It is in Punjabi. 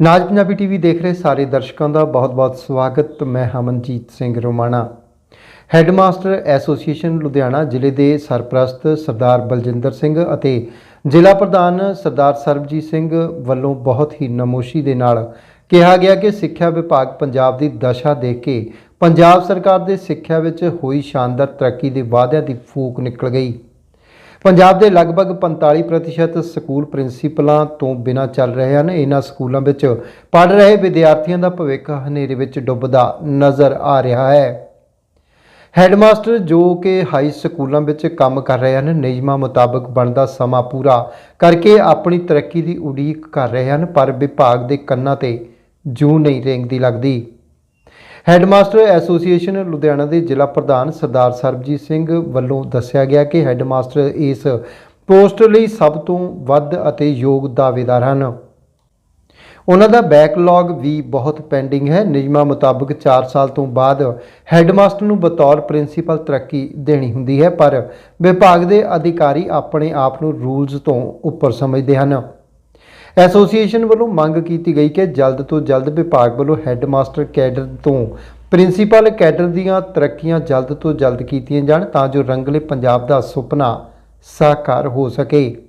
ਨਾਜ ਪੰਜਾਬੀ ਟੀਵੀ ਦੇਖ ਰਹੇ ਸਾਰੇ ਦਰਸ਼ਕਾਂ ਦਾ ਬਹੁਤ-ਬਹੁਤ ਸਵਾਗਤ। ਮੈਂ ਹਮਨਜੀਤ ਸਿੰਘ ਰੋਮਾਣਾ। ਹੈੱਡਮਾਸਟਰ ਐਸੋਸੀਏਸ਼ਨ ਲੁਧਿਆਣਾ ਜ਼ਿਲ੍ਹੇ ਦੇ ਸਰਪ੍ਰਸਤ ਸਰਦਾਰ ਬਲਜਿੰਦਰ ਸਿੰਘ ਅਤੇ ਜ਼ਿਲ੍ਹਾ ਪ੍ਰਧਾਨ ਸਰਦਾਰ ਸਰਬਜੀਤ ਸਿੰਘ ਵੱਲੋਂ ਬਹੁਤ ਹੀ ਨਮੋਸ਼ੀ ਦੇ ਨਾਲ ਕਿਹਾ ਗਿਆ ਕਿ ਸਿੱਖਿਆ ਵਿਭਾਗ ਪੰਜਾਬ ਦੀ ਦਸ਼ਾ ਦੇਖ ਕੇ ਪੰਜਾਬ ਸਰਕਾਰ ਦੇ ਸਿੱਖਿਆ ਵਿੱਚ ਹੋਈ ਸ਼ਾਨਦਾਰ ਤਰੱਕੀ ਦੇ ਵਾਅਦਿਆਂ ਦੀ ਫੂਕ ਨਿਕਲ ਗਈ। ਪੰਜਾਬ ਦੇ ਲਗਭਗ 45% ਸਕੂਲ ਪ੍ਰਿੰਸੀਪਲਾਂ ਤੋਂ ਬਿਨਾਂ ਚੱਲ ਰਹੇ ਹਨ। ਇਹਨਾਂ ਸਕੂਲਾਂ ਵਿੱਚ ਪੜ੍ਹ ਰਹੇ ਵਿਦਿਆਰਥੀਆਂ ਦਾ ਭਵਿੱਖ ਹਨੇਰੇ ਵਿੱਚ ਡੁੱਬਦਾ ਨਜ਼ਰ ਆ ਰਿਹਾ ਹੈ। ਹੈੱਡਮਾਸਟਰ ਜੋ ਕਿ ਹਾਈ ਸਕੂਲਾਂ ਵਿੱਚ ਕੰਮ ਕਰ ਰਹੇ ਹਨ, ਨਿਯਮਾਂ ਮੁਤਾਬਕ ਬਣਦਾ ਸਮਾਂ ਪੂਰਾ ਕਰਕੇ ਆਪਣੀ ਤਰੱਕੀ ਦੀ ਉਡੀਕ ਕਰ ਰਹੇ ਹਨ, ਪਰ ਵਿਭਾਗ ਦੇ ਕੰਨਾਂ ਤੇ ਜੂ ਨਹੀਂ ਰੇਂਗਦੀ ਲੱਗਦੀ। ਹੈੱਡਮਾਸਟਰ ਐਸੋਸੀਏਸ਼ਨ ਲੁਧਿਆਣਾ ਦੇ ਜ਼ਿਲ੍ਹਾ ਪ੍ਰਧਾਨ ਸਰਦਾਰ ਸਰਬਜੀਤ ਸਿੰਘ ਵੱਲੋਂ ਦੱਸਿਆ ਗਿਆ ਕਿ ਹੈੱਡਮਾਸਟਰ ਇਸ ਪੋਸਟ ਲਈ ਸਭ ਤੋਂ ਵੱਧ ਅਤੇ ਯੋਗ ਦਾਅਵੇਦਾਰ ਹਨ। ਉਹਨਾਂ ਦਾ ਬੈਕਲੌਗ ਵੀ ਬਹੁਤ ਪੈਂਡਿੰਗ ਹੈ। ਨਿਯਮਾਂ ਮੁਤਾਬਕ 4 ਸਾਲ ਤੋਂ ਬਾਅਦ ਹੈੱਡਮਾਸਟਰ ਨੂੰ ਬਤੌਰ ਪ੍ਰਿੰਸੀਪਲ ਤਰੱਕੀ ਦੇਣੀ ਹੁੰਦੀ ਹੈ, ਪਰ ਵਿਭਾਗ ਦੇ ਅਧਿਕਾਰੀ ਆਪਣੇ ਆਪ ਨੂੰ ਰੂਲਸ ਤੋਂ ਉੱਪਰ ਸਮਝਦੇ ਹਨ। ਐਸੋਸੀਏਸ਼ਨ ਵੱਲੋਂ ਮੰਗ ਕੀਤੀ ਗਈ ਕਿ ਜਲਦ ਤੋਂ ਜਲਦ ਵਿਭਾਗ ਵੱਲੋਂ ਹੈੱਡਮਾਸਟਰ ਕੈਡਰ ਤੋਂ ਪ੍ਰਿੰਸੀਪਲ ਕੈਡਰ ਦੀਆਂ ਤਰੱਕੀਆਂ ਜਲਦ ਤੋਂ ਜਲਦ ਕੀਤੀਆਂ ਜਾਣ ਤਾਂ ਜੋ ਰੰਗਲੇ ਪੰਜਾਬ ਦਾ ਸੁਪਨਾ ਸਾਕਾਰ ਹੋ ਸਕੇ।